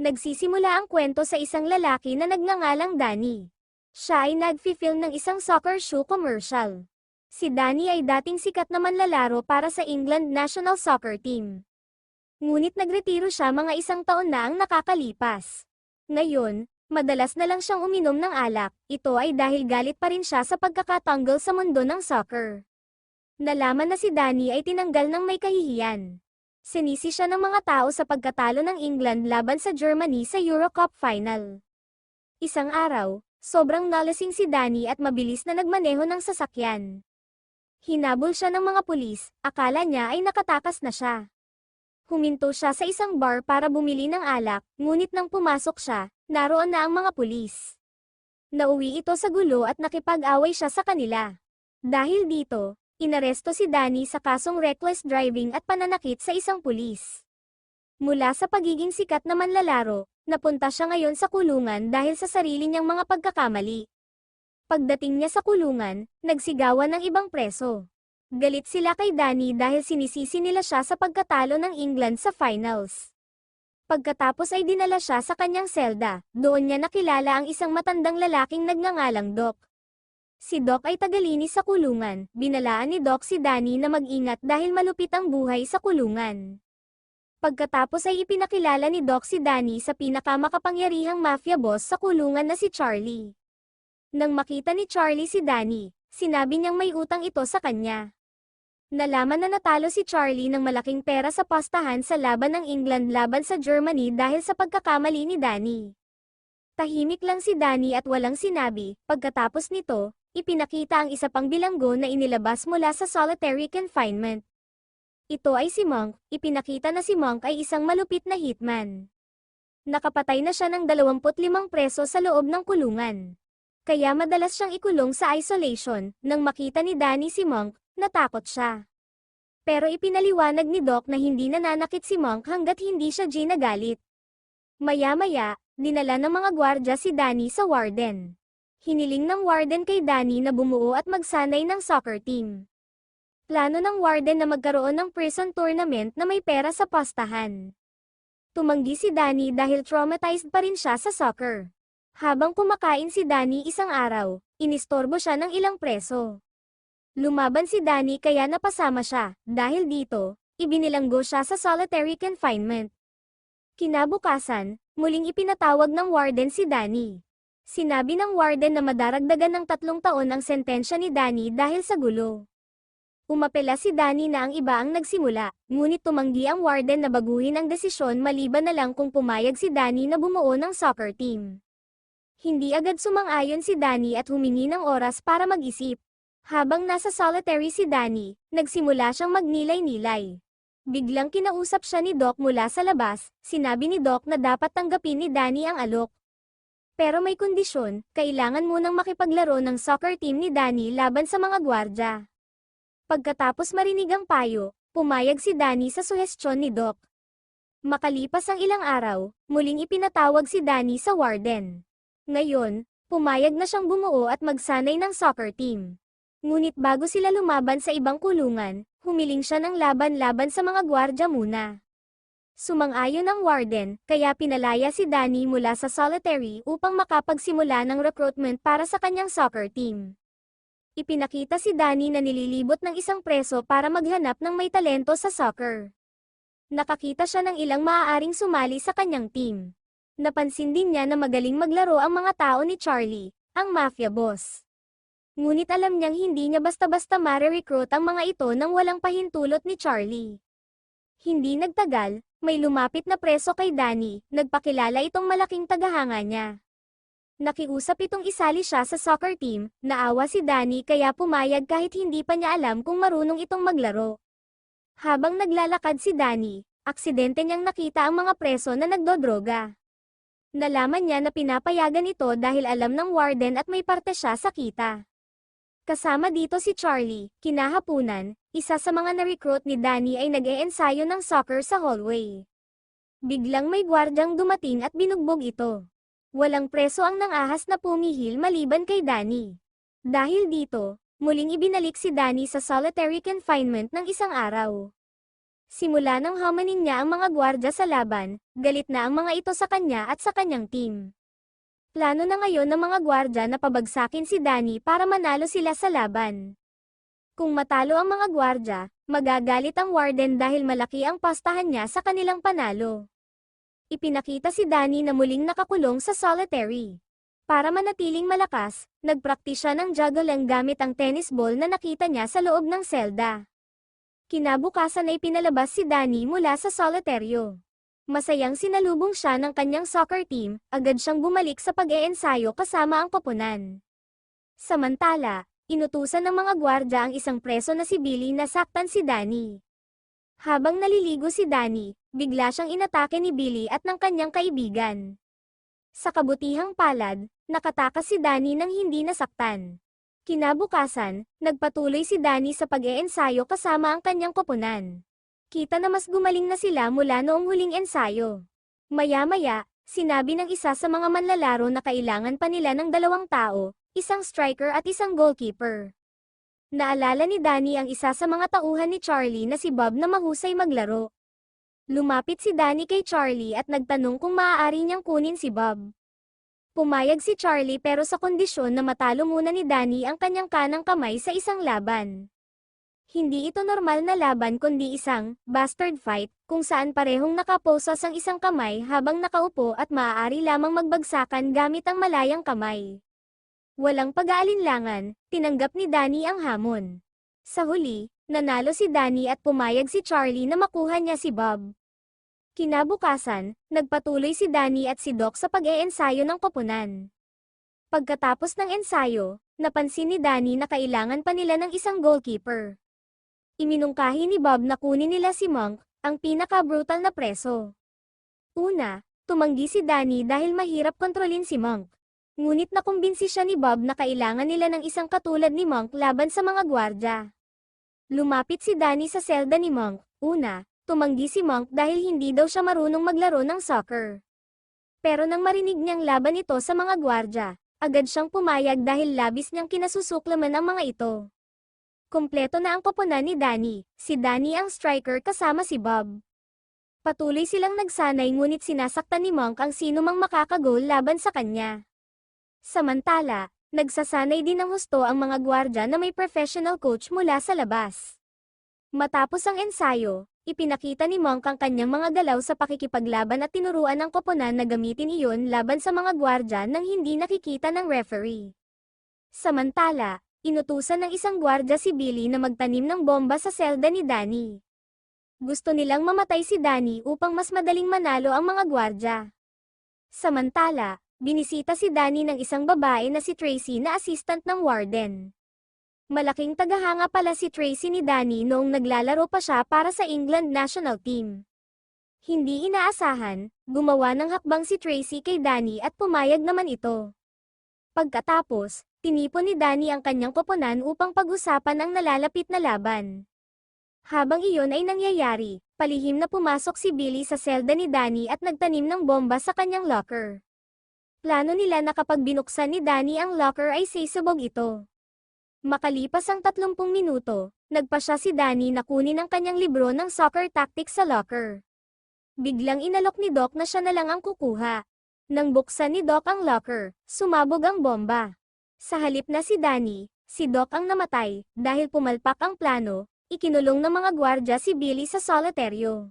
Nagsisimula ang kwento sa isang lalaki na nagngangalang Danny. Siya ay nag-film ng isang soccer shoe commercial. Si Danny ay dating sikat na manlalaro para sa England National Soccer Team. Ngunit nagretiro siya mga isang taon na ang nakakalipas. Ngayon, madalas na lang siyang uminom ng alak, ito ay dahil galit pa rin siya sa pagkakatanggol sa mundo ng soccer. Nalaman na si Danny ay tinanggal ng may kahihiyan. Sinisi siya ng mga tao sa pagkatalo ng England laban sa Germany sa Euro Cup Final. Isang araw, sobrang nalasing si Danny at mabilis na nagmaneho ng sasakyan. Hinabol siya ng mga pulis, akala niya ay nakatakas na siya. Huminto siya sa isang bar para bumili ng alak, ngunit nang pumasok siya, naroon na ang mga pulis. Nauwi ito sa gulo at nakipag-away siya sa kanila. Dahil dito, inaresto si Danny sa kasong reckless driving at pananakit sa isang pulis. Mula sa pagiging sikat na manlalaro, napunta siya ngayon sa kulungan dahil sa sarili niyang mga pagkakamali. Pagdating niya sa kulungan, nagsigawan ng ibang preso. Galit sila kay Danny dahil sinisisi nila siya sa pagkatalo ng England sa finals. Pagkatapos ay dinala siya sa kanyang selda, doon niya nakilala ang isang matandang lalaking nagngangalang Doc. Si Doc ay tagalinis sa kulungan, binalaan ni Doc si Danny na mag-ingat dahil malupit ang buhay sa kulungan. Pagkatapos ay ipinakilala ni Doc si Danny sa pinakamakapangyarihang mafia boss sa kulungan na si Charlie. Nang makita ni Charlie si Danny, sinabi niyang may utang ito sa kanya. Nalaman na natalo si Charlie ng malaking pera sa pastahan sa laban ng England laban sa Germany dahil sa pagkakamali ni Danny. Tahimik lang si Danny at walang sinabi, pagkatapos nito, ipinakita ang isa pang bilanggo na inilabas mula sa solitary confinement. Ito ay si Monk, ipinakita na si Monk ay isang malupit na hitman. Nakapatay na siya ng 25 preso sa loob ng kulungan. Kaya madalas siyang ikulong sa isolation, nang makita ni Danny si Monk, natakot siya. Pero ipinaliwanag ni Doc na hindi nananakit si Monk hanggat hindi siya ginagalit. Maya-maya, dinala ng mga gwardya si Danny sa warden. Hiniling ng warden kay Danny na bumuo at magsanay ng soccer team. Plano ng warden na magkaroon ng prison tournament na may pera sa pastahan. Tumanggi si Danny dahil traumatized pa rin siya sa soccer. Habang kumakain si Danny isang araw, inistorbo siya ng ilang preso. Lumaban si Danny kaya napasama siya, dahil dito, ibinilanggo siya sa solitary confinement. Kinabukasan, muling ipinatawag ng warden si Danny. Sinabi ng warden na madaragdagan ng tatlong taon ang sentensya ni Danny dahil sa gulo. Umapela si Danny na ang iba ang nagsimula, ngunit tumanggi ang warden na baguhin ang desisyon maliban na lang kung pumayag si Danny na bumuo ng soccer team. Hindi agad sumang-ayon si Danny at humingi ng oras para mag-isip. Habang nasa solitary si Danny, nagsimula siyang magnilay-nilay. Biglang kinausap siya ni Doc mula sa labas, sinabi ni Doc na dapat tanggapin ni Danny ang alok. Pero may kondisyon, kailangan munang makipaglaro ng soccer team ni Danny laban sa mga gwardya. Pagkatapos marinig ang payo, pumayag si Danny sa suhestyon ni Doc. Makalipas ang ilang araw, muling ipinatawag si Danny sa warden. Ngayon, pumayag na siyang bumuo at magsanay ng soccer team. Ngunit bago sila lumaban sa ibang kulungan, humiling siya ng laban-laban sa mga gwardya muna. Sumang-ayon ang warden, kaya pinalaya si Danny mula sa solitary upang makapagsimula ng recruitment para sa kanyang soccer team. Ipinakita si Danny na nililibot ng isang preso para maghanap ng may talento sa soccer. Nakakita siya ng ilang maaaring sumali sa kanyang team. Napansin din niya na magaling maglaro ang mga tao ni Charlie, ang mafia boss. Ngunit alam niyang hindi niya basta-basta mare-recruit ang mga ito nang walang pahintulot ni Charlie. Hindi nagtagal, may lumapit na preso kay Danny, nagpakilala itong malaking tagahanga niya. Nakiusap itong isali siya sa soccer team, naawa si Danny kaya pumayag kahit hindi pa niya alam kung marunong itong maglaro. Habang naglalakad si Danny, aksidente niyang nakita ang mga preso na nagdodroga. Nalaman niya na pinapayagan ito dahil alam ng warden at may parte siya sa kita. Kasama dito si Charlie, kinahapunan, isa sa mga na-recruit ni Danny ay nag-e-ensayo ng soccer sa hallway. Biglang may gwardyang dumating at binugbog ito. Walang preso ang nangahas na pumihil maliban kay Danny. Dahil dito, muling ibinalik si Danny sa solitary confinement ng isang araw. Simula nang hamanin niya ang mga gwardya sa laban, galit na ang mga ito sa kanya at sa kanyang team. Plano na ngayon ng mga gwardya na pabagsakin si Danny para manalo sila sa laban. Kung matalo ang mga gwardya, magagalit ang warden dahil malaki ang pastahan niya sa kanilang panalo. Ipinakita si Danny na muling nakakulong sa solitary. Para manatiling malakas, nagpraktis siya ng juggling gamit ang tennis ball na nakita niya sa loob ng selda. Kinabukasan ay pinalabas si Danny mula sa soliteryo. Masayang sinalubong siya ng kanyang soccer team, agad siyang bumalik sa pag-eensayo kasama ang koponan. Samantala, inutusan ng mga gwardya ang isang preso na si Billy na saktan si Danny. Habang naliligo si Danny, bigla siyang inatake ni Billy at ng kanyang kaibigan. Sa kabutihang palad, nakatakas si Danny nang hindi nasaktan. Kinabukasan, nagpatuloy si Danny sa pag-eensayo kasama ang kanyang koponan. Kita na mas gumaling na sila mula noong huling ensayo. Maya-maya, sinabi ng isa sa mga manlalaro na kailangan pa nila ng dalawang tao, isang striker at isang goalkeeper. Naalala ni Danny ang isa sa mga tauhan ni Charlie na si Bob na mahusay maglaro. Lumapit si Danny kay Charlie at nagtanong kung maaari niyang kunin si Bob. Pumayag si Charlie pero sa kondisyon na matalo muna ni Danny ang kanyang kanang kamay sa isang laban. Hindi ito normal na laban kundi isang bastard fight kung saan parehong nakaposas ang isang kamay habang nakaupo at maaari lamang magbagsakan gamit ang malayang kamay. Walang pag-aalinlangan, tinanggap ni Danny ang hamon. Sa huli, nanalo si Danny at pumayag si Charlie na makuha niya si Bob. Kinabukasan, nagpatuloy si Danny at si Doc sa pag-eensayo ng koponan. Pagkatapos ng ensayo, napansin ni Danny na kailangan pa nila ng isang goalkeeper. Iminungkahi ni Bob na kunin nila si Monk, ang pinaka-brutal na preso. Una, tumanggi si Danny dahil mahirap kontrolin si Monk. Ngunit nakumbinsi siya ni Bob na kailangan nila ng isang katulad ni Monk laban sa mga gwardya. Lumapit si Danny sa selda ni Monk, una, tumanggi si Monk dahil hindi daw siya marunong maglaro ng soccer. Pero nang marinig niyang laban ito sa mga gwardya, agad siyang pumayag dahil labis niyang kinasusuklaman ang mga ito. Kompleto na ang koponan ni Danny, si Danny ang striker kasama si Bob. Patuloy silang nagsanay ngunit sinasaktan ni Monk ang sino mang makakagol laban sa kanya. Samantala, nagsasanay din ng husto ang mga gwardya na may professional coach mula sa labas. Matapos ang ensayo, ipinakita ni Monk ang kanyang mga galaw sa pakikipaglaban at tinuruan ng koponan na gamitin iyon laban sa mga gwardya nang hindi nakikita ng referee. Samantala, inutusan ng isang gwardya si Billy na magtanim ng bomba sa selda ni Danny. Gusto nilang mamatay si Danny upang mas madaling manalo ang mga gwardya. Samantala, binisita si Danny ng isang babae na si Tracy na assistant ng warden. Malaking tagahanga pala si Tracy ni Danny noong naglalaro pa siya para sa England national team. Hindi inaasahan, gumawa ng hakbang si Tracy kay Danny at pumayag naman ito. Pagkatapos, tinipon ni Danny ang kanyang koponan upang pag-usapan ang nalalapit na laban. Habang iyon ay nangyayari, palihim na pumasok si Billy sa selda ni Danny at nagtanim ng bomba sa kanyang locker. Plano nila na kapag binuksan ni Danny ang locker ay sisabog ito. Makalipas ang 30 minuto, nagpa siya si Danny na kunin ang kanyang libro ng soccer tactics sa locker. Biglang inalok ni Doc na siya na lang ang kukuha. Nang buksan ni Doc ang locker, sumabog ang bomba. Sa halip na si Danny, si Doc ang namatay, dahil pumalpak ang plano, ikinulong ng mga gwardya si Billy sa soliteryo.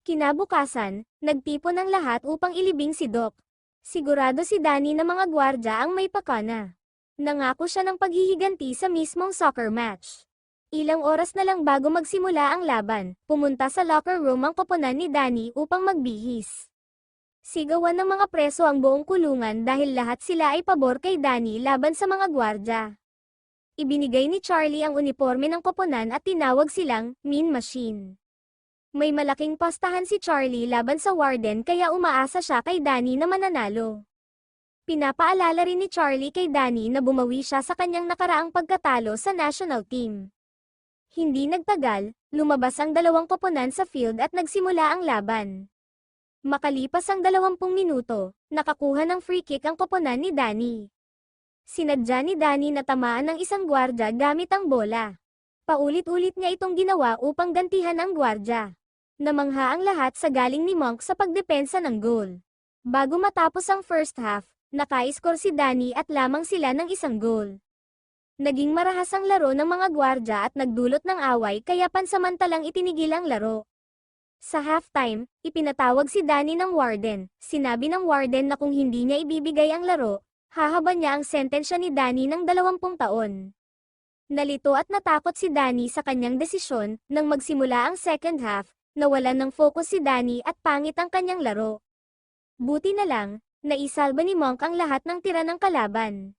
Kinabukasan, nagtipon ang lahat upang ilibing si Doc. Sigurado si Danny na mga gwardya ang may pakana. Nangako siya ng paghihiganti sa mismong soccer match. Ilang oras na lang bago magsimula ang laban, pumunta sa locker room ang koponan ni Danny upang magbihis. Sigawan ng mga preso ang buong kulungan dahil lahat sila ay pabor kay Danny laban sa mga gwardya. Ibinigay ni Charlie ang uniforme ng koponan at tinawag silang Mean Machine. May malaking pastahan si Charlie laban sa warden kaya umaasa siya kay Danny na mananalo. Pinapaalala rin ni Charlie kay Danny na bumawi siya sa kanyang nakaraang pagkatalo sa national team. Hindi nagtagal, lumabas ang dalawang koponan sa field at nagsimula ang laban. Makalipas ang 20 minuto, nakakuha ng free kick ang koponan ni Danny. Sinadya ni Danny na tamaan ng isang gwardya gamit ang bola. Paulit-ulit niya itong ginawa upang gantihan ang gwardya. Namangha ang lahat sa galing ni Monk sa pagdepensa ng goal. Bago matapos ang first half, naka-score si Danny at lamang sila ng isang goal. Naging marahas ang laro ng mga gwardya at nagdulot ng away kaya pansamantalang itinigil ang laro. Sa halftime, ipinatawag si Danny ng warden. Sinabi ng warden na kung hindi niya ibibigay ang laro, hahaba niya ang sentensya ni Danny ng 20 taon. Nalito at natakot si Danny sa kanyang desisyon nang magsimula ang second half, nawalan ng focus si Danny at pangit ang kanyang laro. Buti na lang, naisalba ni Monk ang lahat ng tira ng kalaban.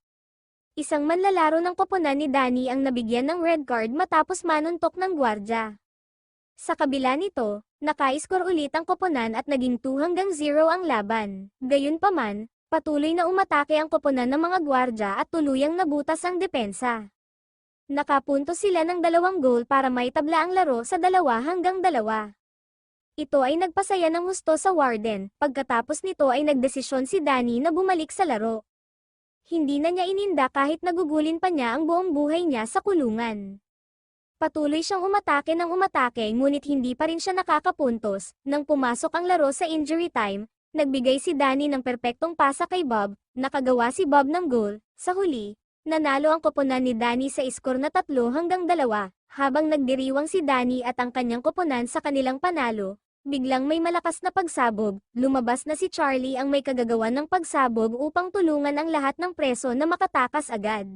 Isang manlalaro ng koponan ni Danny ang nabigyan ng red card matapos manuntok ng gwardya. Sa kabila nito, naka-score ulit ang koponan at naging 2 hanggang 0 ang laban. Gayunpaman, patuloy na umatake ang koponan ng mga gwardya at tuluyang nabutas ang depensa. Nakapunto sila ng dalawang goal para maitabla ang laro sa dalawa hanggang dalawa. Ito ay nagpasaya ng husto sa Warden, pagkatapos nito ay nagdesisyon si Danny na bumalik sa laro. Hindi na niya ininda kahit nagugulin pa niya ang buong buhay niya sa kulungan. Patuloy siyang umatake ng umatake ngunit hindi pa rin siya nakakapuntos. Nang pumasok ang laro sa injury time, nagbigay si Danny ng perpektong pasa kay Bob, nakagawa si Bob ng goal. Sa huli, nanalo ang koponan ni Danny sa iskor na tatlo hanggang dalawa, habang nagdiriwang si Danny at ang kanyang koponan sa kanilang panalo. Biglang may malakas na pagsabog, lumabas na si Charlie ang may kagagawan ng pagsabog upang tulungan ang lahat ng preso na makatakas agad.